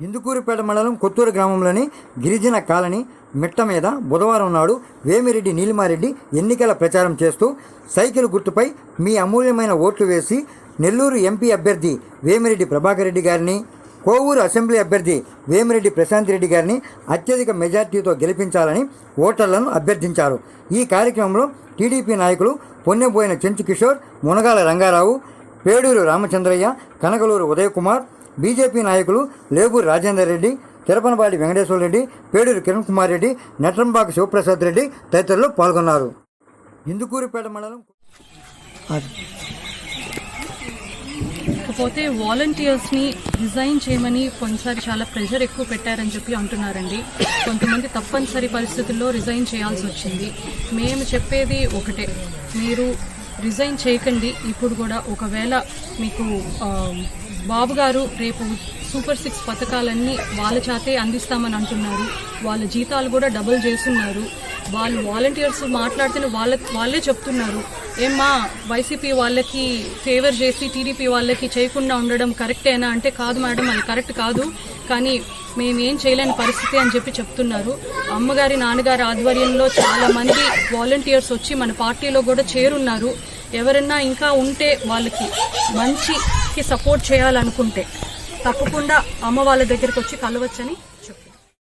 ఇందుకూరుపేట మండలం కొత్తూరు గ్రామంలోని గిరిజన కాలనీ మిట్ట మీద బుధవారం నాడు వేమిరెడ్డి నీలిమారెడ్డి ఎన్నికల ప్రచారం చేస్తూ సైకిల్ గుర్తుపై మీ అమూల్యమైన ఓట్లు వేసి నెల్లూరు ఎంపీ అభ్యర్థి వేమిరెడ్డి ప్రభాకర్ రెడ్డి గారిని కోవూరు అసెంబ్లీ అభ్యర్థి వేమిరెడ్డి ప్రశాంత్ రెడ్డి గారిని అత్యధిక మెజార్టీతో గెలిపించాలని ఓటర్లను అభ్యర్థించారు. ఈ కార్యక్రమంలో టీడీపీ నాయకులు పొన్నెబోయిన చెంచు కిషోర్ మునగాల రంగారావు పేడూరు రామచంద్రయ్య కనకలూరు ఉదయకుమార్ బీజేపీ నాయకులు లేబూరు రాజేందర్ రెడ్డి తిరపనపాటి వెంకటేశ్వర రెడ్డి పేడూరు కిరణ్ కుమార్ రెడ్డి నట్రంబాక శివప్రసాద్ రెడ్డి తదితరులు పాల్గొన్నారు. ఇందుకూరుపేట మండలం ఇకపోతే వాలంటీర్స్ని రిజైన్ చేయమని కొన్నిసారి చాలా ప్రెషర్ ఎక్కువ పెట్టారని చెప్పి అంటున్నారండి. కొంతమంది తప్పనిసరి పరిస్థితుల్లో రిజైన్ చేయాల్సి వచ్చింది. మేము చెప్పేది ఒకటే మీరు రిజైన్ చేయకండి. ఇప్పుడు కూడా ఒకవేళ మీకు బాబు గారు రేపు సూపర్ సిక్స్ పథకాలన్నీ వాళ్ళ చేతే అందిస్తామని అంటున్నారు. వాళ్ళ జీతాలు కూడా డబుల్ చేస్తున్నారు. వాళ్ళు వాలంటీర్స్ మాట్లాడితే వాళ్ళ వాళ్ళే చెప్తున్నారు. ఏమ్మా వైసీపీ వాళ్ళకి ఫేవర్ చేసి టీడీపీ వాళ్ళకి చేయకుండా ఉండడం కరెక్టేనా? అంటే కాదు మేడం అది కరెక్ట్ కాదు. కానీ మేమేం చేయలేని పరిస్థితి అని చెప్పి చెప్తున్నారు. అమ్మగారి నాన్నగారి ఆధ్వర్యంలో చాలా మంది వాలంటీర్స్ వచ్చి మన పార్టీలో కూడా చేరున్నారు. ఎవరన్నా ఇంకా ఉంటే వాళ్ళకి మంచి సపోర్ట్ చేయాలనుకుంటే తప్పకుండా అమ్మ వాళ్ళ దగ్గరికి వచ్చి కలవచ్చని